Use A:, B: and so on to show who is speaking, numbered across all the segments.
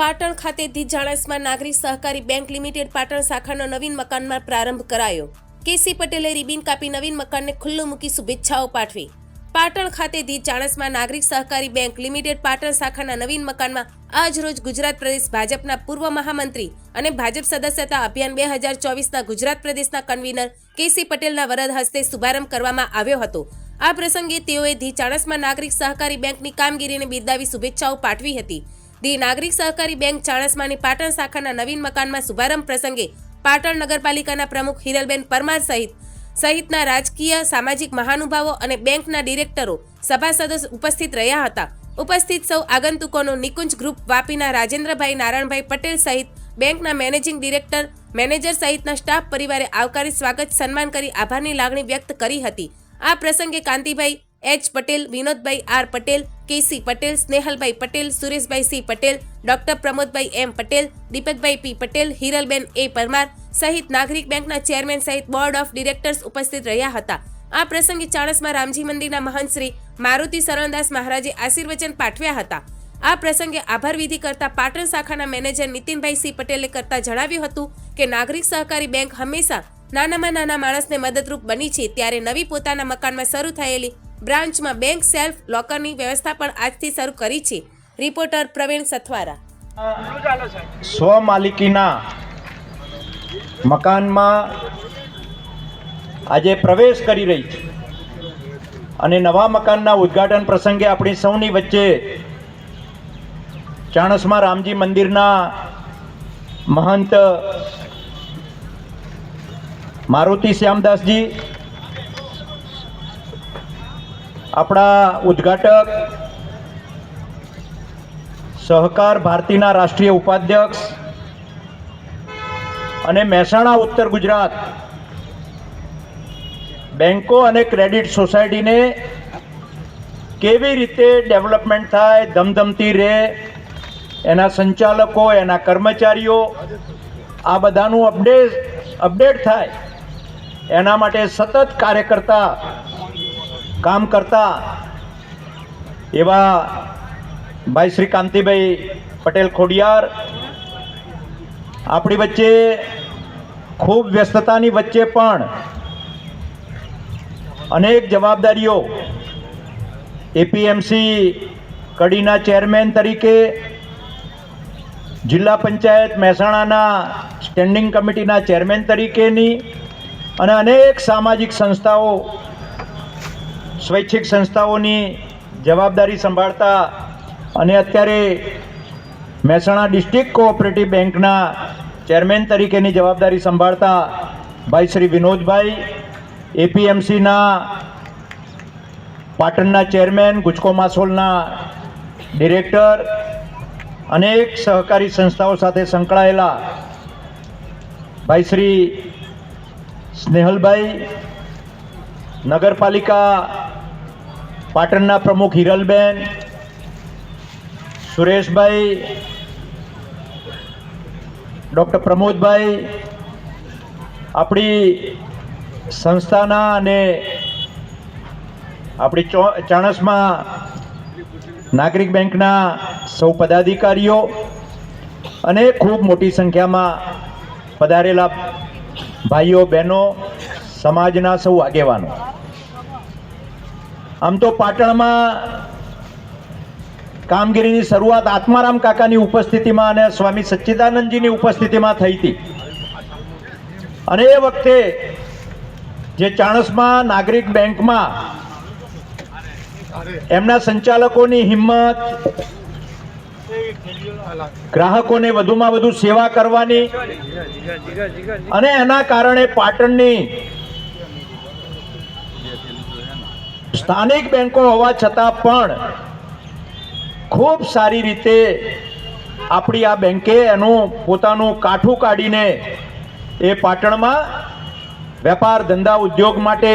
A: પાટણ ખાતે ધીજાણસમાં નાગરિક સહકારી બેંક લિમિટેડ પાટણ શાખાનો નવીન મકાનમાં પ્રારંભ કરાયો. કેસી પટેલે રિબિન કાપી નવીન મકાનને ખુલ્લું મૂકી શુભેચ્છાઓ પાઠવી. પાટણ ખાતે ધી ચાણસમાં નાગરિક સહકારી બેંક લિમિટેડ પાટણ શાખાના નવીન મકાનમાં આજ રોજ ગુજરાત પ્રદેશ ભાજપના પૂર્વ મહામંત્રી અને ભાજપ સદસ્યતા અભિયાન બે હજાર ચોવીસના ગુજરાત પ્રદેશના કન્વીનર કેસી પટેલના વરદ હસ્તે શુભારંભ કરવામાં આવ્યો હતો. આ પ્રસંગે તેઓએ ધી ચાણસમાં નાગરિક સહકારી બેંકની કામગીરીને બિરદાવી શુભેચ્છાઓ પાઠવી હતી. ધી નાગરિક સહકારી બેંક ચાણસમાની પાટણ શાખાના નવીન મકાનમાં શુભારંભ પ્રસંગે પાટણ નગરપાલિકાના પ્રમુખ હિરલબેન પરમાર સહિત, સહિતના રાજકીય, સામાજિક મહાનુભાવો અને બેંકના ડિરેક્ટરો સભાસદો ઉપસ્થિત રહ્યા હતા. ઉપસ્થિત સૌ આગંતુકોનો નિકુંજ ગ્રુપ વાપીના રાજેન્દ્રભાઈ નારાયણભાઈ પટેલ સહિત બેંકના મેનેજિંગ ડિરેક્ટર, મેનેજર સહિતના સ્ટાફ પરિવારે આવકારી સ્વાગત, સન્માન કરી આભારની લાગણી વ્યક્ત કરી હતી. આ પ્રસંગે Kantibhai H Patel, Vinodbhai R Patel KC Patel, Snehalbhai Patel, Sureshbhai C Patel, doctor Pramodbhai M Patel, Dipakbhai P Patel, Hiralben A Parmar સહિત નાગરિક બેંકના ચેરમેન સહિત બોર્ડ ઓફ ડિરેક્ટર્સ ઉપસ્થિત રહ્યા હતા. આ પ્રસંગે ચાણસમાં રામજી મંદિરના મહંત શ્રી મારુતિ શરણદાસ મહારાજે આશીર્વચન પાઠવ્યા હતા. આ પ્રસંગે આભાર વિધિ કરતા પાટણ શાખાના મેનેજર નીતિનભાઈ સી પટેલે કરતા જણાવ્યું હતું કે, નાગરિક સહકારી બેંક હંમેશા નાનામાં નાના માણસને મદદરૂપ બની છે, ત્યારે નવી પોતાના મકાનમાં શરૂ થયેલી બ્રાન્ચમાં બેંક સેલ્ફ લોકરની વ્યવસ્થા પણ આજથી શરૂ કરી છે. રિપોર્ટર પ્રવીણ સથવારા.
B: સ્વ માલિકીના મકાનમાં આજે પ્રવેશ કરી રહી છે. અને નવા મકાનના ઉદ્ઘાટન પ્રસંગે આપણી સૌની વચ્ચે ચાણસમાં રામજી મંદિરના મહંત મારુતિ શ્યામદાસજી આપણા ઉદ્ઘાટક સહકાર ભારતીના રાષ્ટ્રીય ઉપાધ્યક્ષ અને મહેસાણા ઉત્તર ગુજરાત બેન્કો અને ક્રેડિટ સોસાયટીને કેવી રીતે ડેવલપમેન્ટ થાય, ધમધમતી રહે, એના સંચાલકો, એના કર્મચારીઓ, આ બધાનું અપડેટ અપડેટ થાય. એના માટે સતત કાર્ય કરતા કામ કરતા એવા ભાઈ શ્રી કાંતિભાઈ પટેલ ખોડિયાર, આપણી વચ્ચે ખૂબ વ્યસ્તતાની વચ્ચે પણ અનેક જવાબદારીઓ એપીએમસી કડીના ચેરમેન તરીકે, જિલ્લા પંચાયત મહેસાણાના સ્ટેન્ડિંગ કમિટીના ચેરમેન તરીકેની અને અનેક સામાજિક સંસ્થાઓ સ્વૈચ્છિક સંસ્થાઓની જવાબદારી સંભાળતા અને અત્યારે મહેસાણા ડિસ્ટ્રિક્ટ કોઓપરેટિવ બેંકના ચેરમેન તરીકેની જવાબદારી સંભાળતા ભાઈ શ્રી વિનોદભાઈ, એપીએમસીના પાટણના ચેરમેન, ગુજકો માસોલના ડિરેક્ટર અનેક સહકારી સંસ્થાઓ સાથે સંકળાયેલા ભાઈ શ્રી સ્નેહલભાઈ, નગરપાલિકા પાટણના પ્રમુખ હિરલબેન, સુરેશભાઈ, ડૉક્ટર પ્રમોદભાઈ, આપણી સંસ્થાના અને આપણી ચાણસમાં નાગરિક બેંકના સૌ પદાધિકારીઓ અને ખૂબ મોટી સંખ્યામાં પધારેલા ભાઈઓ, બહેનો, સમાજના સૌ આગેવાનો. આમ તો પાટણમાં કામગીરીની શરૂઆત આત્મારામ કાકાની ઉપસ્થિતિમાં અને સ્વામી સચ્ચિદાનંદજીની ઉપસ્થિતિમાં થઈ હતી. અને એ વખતે જે ચાણસમાં નાગરિક બેંકમાં એમના સંચાલકોની હિંમત, ગ્રાહકોને વધુમાં વધુ સેવા કરવાની અને એના કારણે પાટણની સ્થાનિક બેંકો હોવા છતાં પણ ખૂબ સારી રીતે આપણી આ બેંકે એનું પોતાનું કાઠું કાઢીને એ પાટણમાં વેપાર ધંધા ઉદ્યોગ માટે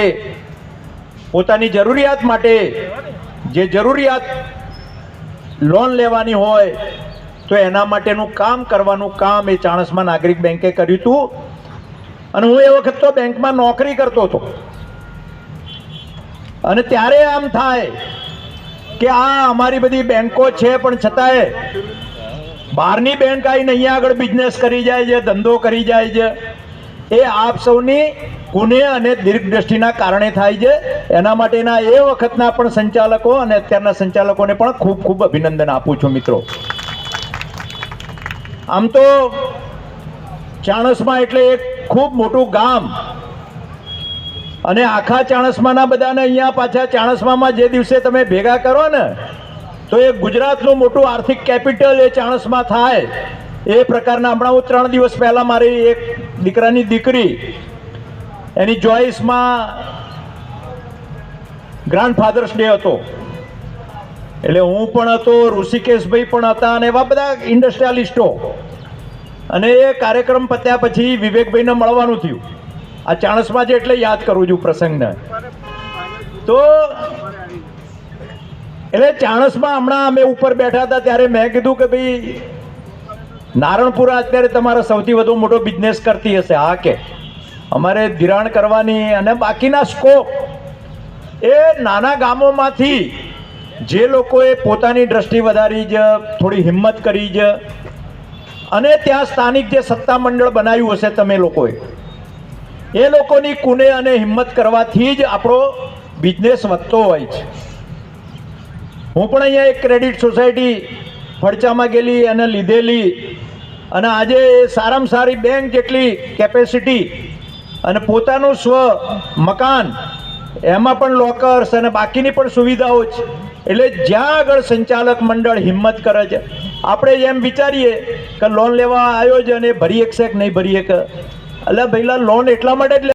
B: પોતાની જરૂરિયાત માટે જે જરૂરિયાત લોન લેવાની હોય તો એના માટેનું કામ કરવાનું કામ એ ચાણસમાં નાગરિક બેંકે કર્યું હતું. અને હું એ વખત તો બેંકમાં નોકરી કરતો હતો. અને ત્યારે આમ થાય કે આ અમારી બધી બેંકો છે, પણ છતાંય બહારની બેંક આવીને અહીંયા આગળ બિઝનેસ કરી જાય છે, ધંધો કરી જાય છે. એ આપ સૌની કુને અને દીર્ઘ દ્રષ્ટિના કારણે થાય છે. એના માટેના એ વખતના પણ સંચાલકો અને અત્યારના સંચાલકોને પણ ખૂબ ખૂબ અભિનંદન આપું છું મિત્રો. આમ તો ચાણસમાં એટલે એક ખૂબ મોટું ગામ અને આખા ચાણસમાના બધાને અહીંયા પાછા ચાણસમામાં જે દિવસે તમે ભેગા કરો ને, તો એ ગુજરાતનું મોટું આર્થિક કેપિટલ એ ચાણસમાં થાય. એ પ્રકારના હમણાં હું ત્રણ દિવસ પહેલાં મારી એક દીકરાની દીકરી, એની ચોઈસમાં ગ્રાન્ડ ફાધર્સ ડે હતો. એટલે હું પણ હતો, ઋષિકેશભાઈ પણ હતા અને એવા બધા ઇન્ડસ્ટ્રીયાલિસ્ટો અને એ કાર્યક્રમ પત્યા પછી વિવેકભાઈને મળવાનું થયું. આ ચાણસમાં છે એટલે યાદ કરું છું પ્રસંગને. તો એટલે ચાણસમાં હમણાં અમે ઉપર બેઠા હતા ત્યારે મેં કીધું કે ભાઈ, નારણપુરા અત્યારે તમારો સૌથી વધુ મોટો બિઝનેસ કરતી હશે. હા કે. અમારે ધિરાણ કરવાની અને બાકીના સ્કોપ એ નાના ગામોમાંથી જે લોકોએ પોતાની દ્રષ્ટિ વધારી છે થોડી હિંમત કરી છે અને ત્યાં સ્થાનિક જે સત્તા મંડળ બનાવ્યું હશે તમે લોકોએ એ લોકોની કુને અને હિંમત કરવાથી જ આપણો બિઝનેસ વધતો હોય છે. હું પણ અહીંયા એક ક્રેડિટ સોસાયટી ફડચામાં ગયેલી અને લીધેલી અને આજે સારામાં સારી બેંક જેટલી કેપેસિટી અને પોતાનું સ્વ મકાન, એમાં પણ લોકર્સ અને બાકીની પણ સુવિધાઓ છે. એટલે જ્યાં આગળ સંચાલક મંડળ હિંમત કરે છે, આપણે એમ વિચારીએ કે લોન લેવા આવ્યો છે અને ભરી શકશે કે નહીં ભરી શકે એટલે ભાઈ લોન એટલા માટે જ